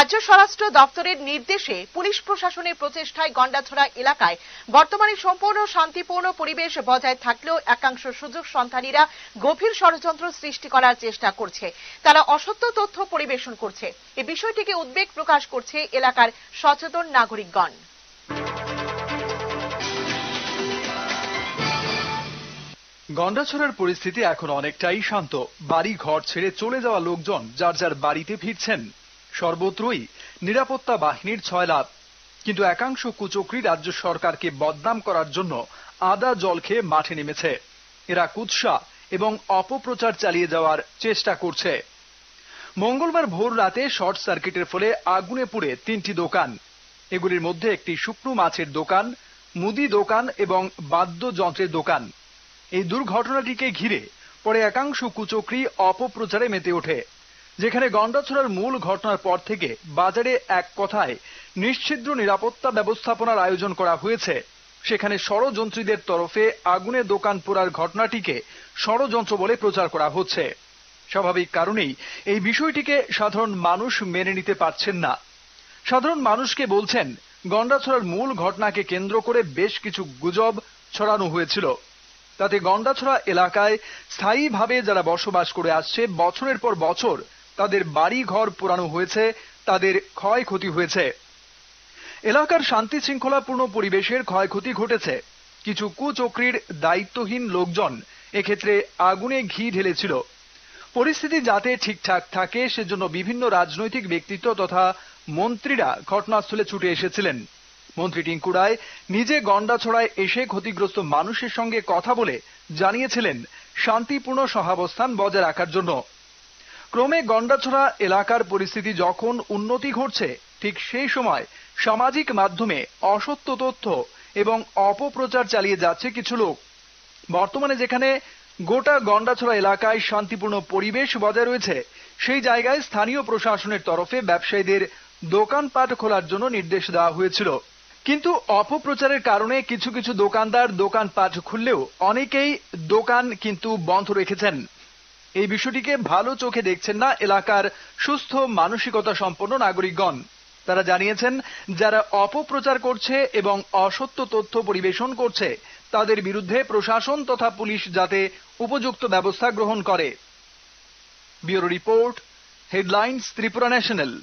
রাজ্য স্বরাষ্ট্র দপ্তরের নির্দেশে পুলিশ প্রশাসনের প্রচেষ্টায় গন্ডাছড়া এলাকায় বর্তমানে সম্পূর্ণ শান্তিপূর্ণ পরিবেশ বজায় থাকলেও একাংশ সুযোগ সন্ধানীরা গভীর ষড়যন্ত্র সৃষ্টি করার চেষ্টা করছে। তারা অসত্য তথ্য পরিবেশন করছে। এই বিষয়টিকে উদ্বেগ প্রকাশ করছে এলাকার সচেতন নাগরিকগণ। গন্ডাছড়ার পরিস্থিতি এখন অনেকটাই শান্ত। বাড়ি ঘর ছেড়ে চলে যাওয়া লোকজন যার যার বাড়িতে ফিরছেন। সর্বত্রই নিরাপত্তা বাহিনীর ছয় লাভ। কিন্তু একাংশ কুচক্রী রাজ্য সরকারকে বদনাম করার জন্য আদা জল খেয়ে মাঠে নেমেছে। এরা কুৎসা এবং অপপ্রচার চালিয়ে যাওয়ার চেষ্টা করছে। মঙ্গলবার ভোর রাতে শর্ট সার্কিটের ফলে আগুনে পুড়ে তিনটি দোকান। এগুলির মধ্যে একটি শুকনো মাছের দোকান, মুদি দোকান এবং বাদ্যযন্ত্রের দোকান। এই দুর্ঘটনাটিকে ঘিরে পরে একাংশ কুচক্রী অপপ্রচারে মেতে ওঠে। যেখানে গন্ডাছড়ার মূল ঘটনার পর থেকে বাজারে এক কথায় নিশ্ছিদ্র নিরাপত্তা ব্যবস্থাপনার আয়োজন করা হয়েছে। সেখানে ষড়যন্ত্রীদের তরফে আগুনে দোকান পোড়ার ঘটনাটিকে ষড়যন্ত্র বলে প্রচার করা হচ্ছে। স্বাভাবিক কারণেই এই বিষয়টিকে সাধারণ মানুষ মেনে নিতে পারছেন না। সাধারণ মানুষকে বলছেন গন্ডাছড়ার মূল ঘটনাকে কেন্দ্র করে বেশ কিছু গুজব ছড়ানো হয়েছিল। তাতে গন্ডাছড়া এলাকায় স্থায়ীভাবে যারা বসবাস করে আসছে, বছরের পর বছর তাদের বাড়ি ঘর পোড়ানো হয়েছে, তাদের ক্ষয়ক্ষতি হয়েছে। এলাকার শান্তি শৃঙ্খলাপূর্ণ পরিবেশের ক্ষয়ক্ষতি ঘটেছে। কিছু কুচক্রীর দায়িত্বহীন লোকজন এক্ষেত্রে আগুনে ঘি ঢেলেছিল। পরিস্থিতি যাতে ঠিকঠাক থাকে, সেজন্য বিভিন্ন রাজনৈতিক ব্যক্তিত্ব তথা মন্ত্রীরা ঘটনাস্থলে ছুটে এসেছিলেন। মন্ত্রী টিঙ্কু রায় নিজে গন্ডাছড়ায় এসে ক্ষতিগ্রস্ত মানুষের সঙ্গে কথা বলে জানিয়েছিলেন শান্তিপূর্ণ সহাবস্থান বজায় রাখার জন্য। ক্রমে গন্ডাছড়া এলাকার পরিস্থিতি যখন উন্নতি ঘটছে, ঠিক সেই সময় সামাজিক মাধ্যমে অসত্য তথ্য এবং অপপ্রচার চালিয়ে যাচ্ছে কিছু লোক। বর্তমানে যেখানে গোটা গন্ডাছড়া এলাকায় শান্তিপূর্ণ পরিবেশ বজায় রয়েছে, সেই জায়গায় স্থানীয় প্রশাসনের তরফে ব্যবসায়ীদের দোকানপাট খোলার জন্য নির্দেশ দেওয়া হয়েছিল। কিন্তু অপপ্রচারের কারণে কিছু কিছু দোকানদার দোকানপাট খুললেও অনেকেই দোকান কিন্তু বন্ধ রেখেছেন। এই বিষয়টিকে ভালো চোখে দেখছেন না এলাকার সুস্থ মানসিকতা সম্পন্ন নাগরিকগণ। তারা জানিয়েছেন, যারা অপপ্রচার করছে এবং অসত্য তথ্য পরিবেশন করছে, তাদের বিরুদ্ধে প্রশাসন তথা পুলিশ যাতে উপযুক্ত ব্যবস্থা গ্রহণ করে। Bureau report, headlines, Tripura national.